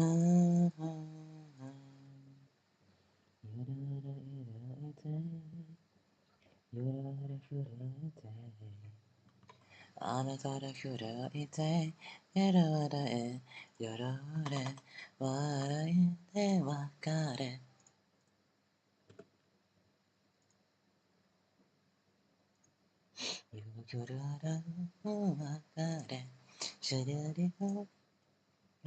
雨から震えて、笑われ、よろれ、笑いで別れ。ゆるら、別れ、しゅるりほ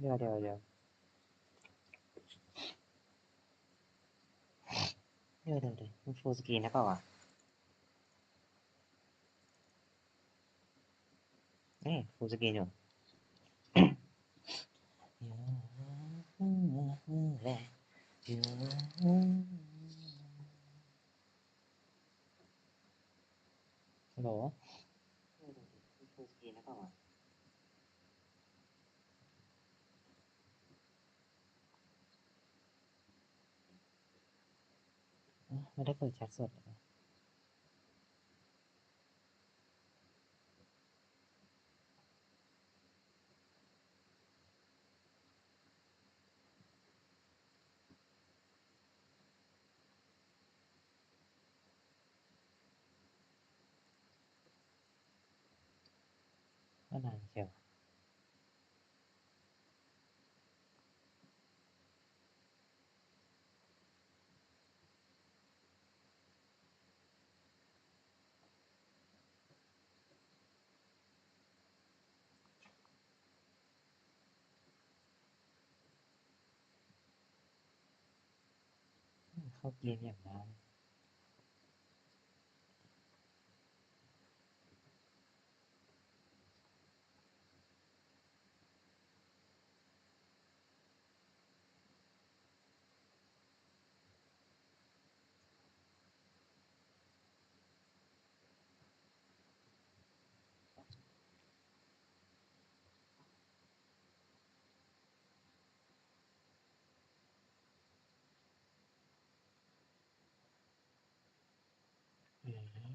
いやいやいや。いやいやいや、正直言いながら。うん、正直言いながら。うん、うん、うん、うん、うん、うん、うん。どう？正直言いながら。 ไม่ได้เปิดแชทสดเหรอก็นานเชียวเข้าเกมอย่างนานอืม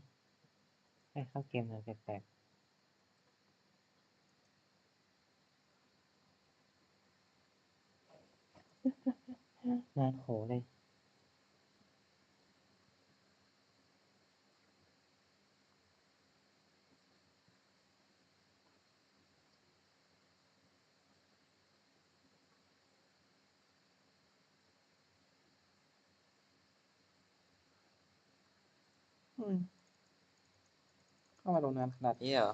ให้เข้าเกมเลยแปลกๆนานโหเลยอืม เข้ามาลงนานขนาดนี้เหรอ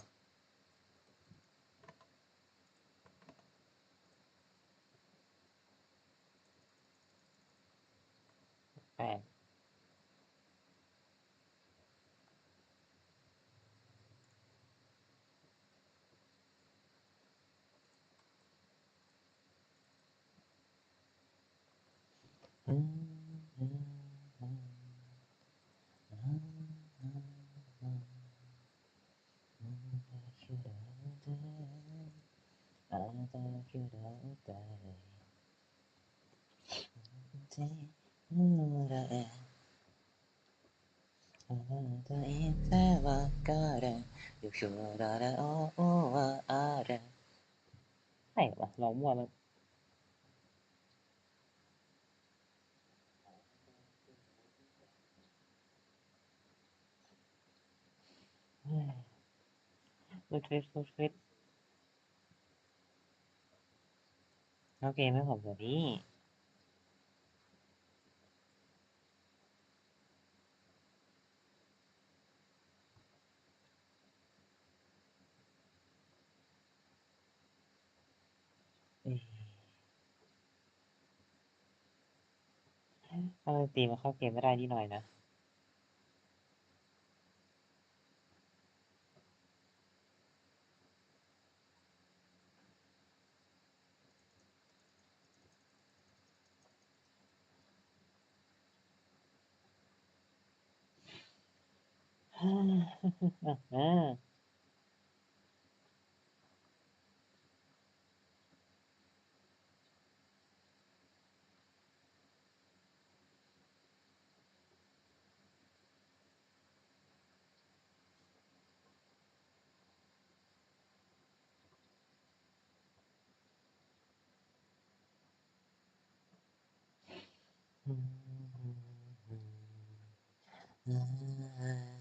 แปลกอืม あなたが嫌ったいの裏へあなたいてわかるよひょららおわあれはい、忘れ思わ Look, there's no fit. เรามั่วแล้วเฮ้ยรูดเฟซรูดเฟซเอาเกมให้ผมเดี๋ยวนี้เอ้าตีมาเข้าเกมไม่ได้นิดหน่อยนะ Mm-hmm.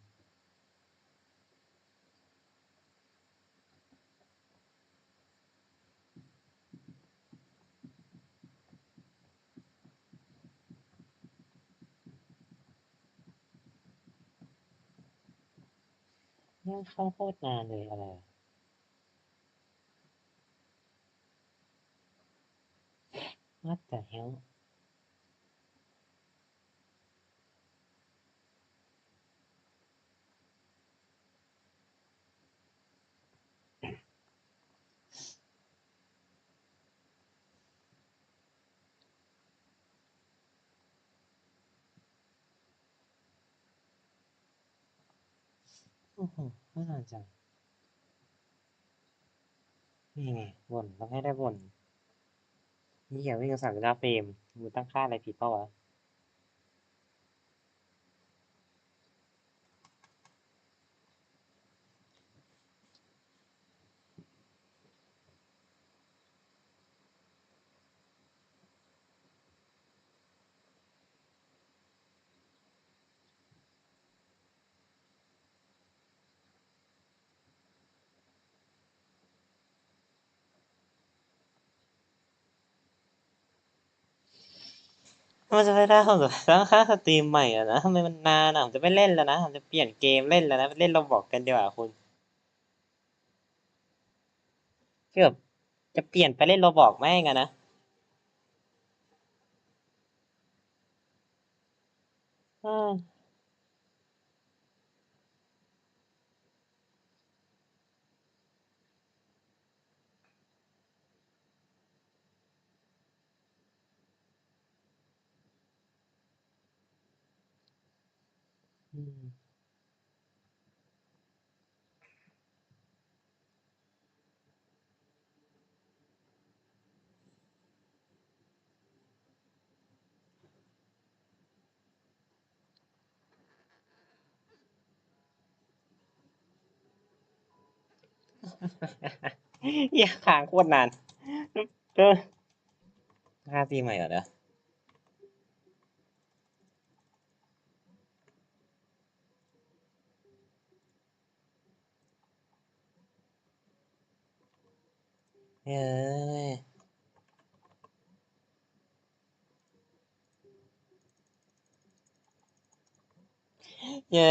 นั่งเข้าโคตรนานเลยอะไรอะ What the hell โอ้โหไม่นาจังนี่ไงบ่นต้องให้ได้บ่นนี่อย่าวิ่งสั่งเวลาเฟรมมูตั้งค่าอะไรผิดเปล่าวะ มันจะไม่ได้ผมจะตั้งค่าสตรีมใหม่อะนะทำไมมันนานอะผมจะไม่เล่นแล้วนะผมจะเปลี่ยนเกมเล่นแล้วนะเล่นเราบอกกันดีกว่าคุณเกือบจะเปลี่ยนไปเล่นโรบอกแม่งอะนะอ่าอืม อย่าค้างโคตรนานเออค่าตีใหม่เหรอเด้อ yeah. yeah